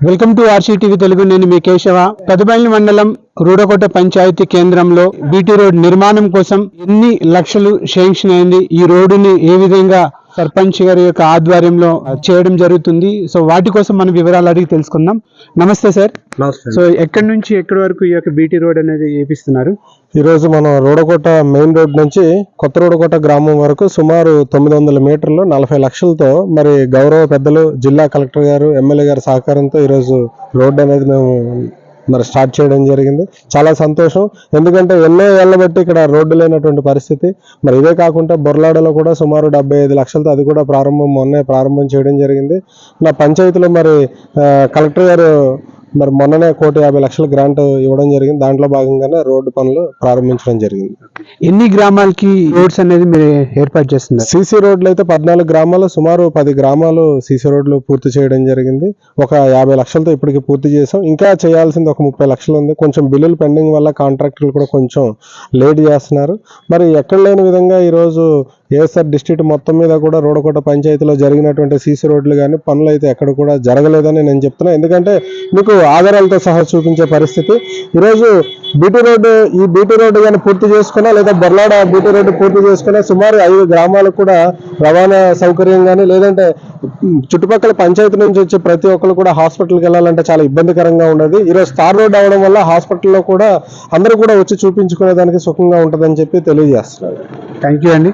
Welcome to RCTV Telugu నేను మీ కేశవ. పెదబైలి మండలం రూడకోట పంచాయతీ కేంద్రంలో బీటీ రోడ్ నిర్మాణం కోసం ఎన్ని లక్షలు శాంక్షన్ అయింది? ఈ రోడ్డుని ఏ విధంగా సర్పంచ్ గారి యొక్క ఆధ్వర్యంలో చేయడం జరుగుతుంది. సో వాటి కోసం మనం వివరాలు అడిగి తెలుసుకుందాం. నమస్తే సార్. సో ఎక్కడి నుంచి ఎక్కడి వరకు ఈ యొక్క బీటీ రోడ్ అనేది వేపిస్తున్నారు ఈరోజు మనం రోడకోట మెయిన్ రోడ్ నుంచి కొత్త రోడకోట గ్రామం వరకు సుమారు తొమ్మిది వందల మీటర్లు నలభై లక్షలతో మరి గౌరవ పెద్దలు జిల్లా కలెక్టర్ గారు ఎమ్మెల్యే గారి సహకారంతో ఈరోజు రోడ్డు అనేది మేము మరి స్టార్ట్ చేయడం జరిగింది. చాలా సంతోషం. ఎందుకంటే ఎన్నో ఏళ్ళ బట్టి ఇక్కడ రోడ్డు లేనటువంటి పరిస్థితి. మరి ఇదే కాకుండా బొర్లాడలో కూడా సుమారు డెబ్బై ఐదు లక్షలతో అది కూడా ప్రారంభం మొన్నే ప్రారంభం చేయడం జరిగింది. నా పంచాయతీలో మరి ఆ, కలెక్టర్ గారు మరి మొన్ననే కోటి యాభై లక్షల గ్రాంట్ ఇవ్వడం జరిగింది. దాంట్లో భాగంగానే రోడ్డు పనులు ప్రారంభించడం జరిగింది. ఎన్ని గ్రామాలకి రోడ్స్ అనేది మీరు ఏర్పాటు చేస్తున్నారు? సీసీ రోడ్లు అయితే పద్నాలుగు గ్రామాలు సుమారు పది గ్రామాలు సీసీ రోడ్లు పూర్తి చేయడం జరిగింది. ఒక యాభై లక్షలతో ఇప్పటికి పూర్తి చేసాం ఇంకా చేయాల్సింది ఒక ముప్పై లక్షలు ఉంది. కొంచెం బిల్లులు పెండింగ్ వల్ల కాంట్రాక్టర్లు కూడా కొంచెం లేట్ చేస్తున్నారు. మరి ఎక్కడ లేని విధంగా ఈరోజు ఏఎస్ఆర్ డిస్ట్రిక్ట్ మొత్తం మీద కూడా రోడకోట పంచాయతీలో జరిగినటువంటి సీసీ రోడ్లు కానీ పనులు అయితే ఎక్కడ కూడా జరగలేదని నేను చెప్తున్నా. ఎందుకంటే మీకు ఆధారాలతో సహా చూపించే పరిస్థితి. ఈరోజు బీటీ రోడ్డు ఈ బీటీ రోడ్డు కానీ పూర్తి చేసుకున్నా లేదా బొర్లాడ బీటీ రోడ్డు పూర్తి చేసుకున్నా సుమారు ఐదు గ్రామాలకు కూడా రవాణా సౌకర్యం కానీ లేదంటే చుట్టుపక్కల పంచాయతీ నుంచి వచ్చే ప్రతి ఒక్కరు కూడా హాస్పిటల్కి వెళ్ళాలంటే చాలా ఇబ్బందికరంగా ఉండదు. ఈరోజు స్టార్ రోడ్ అవడం వల్ల హాస్పిటల్లో కూడా అందరూ కూడా వచ్చి చూపించుకునేదానికి సుఖంగా ఉంటుందని చెప్పి తెలియజేస్తున్నారు థ్యాంక్ యూ అండి.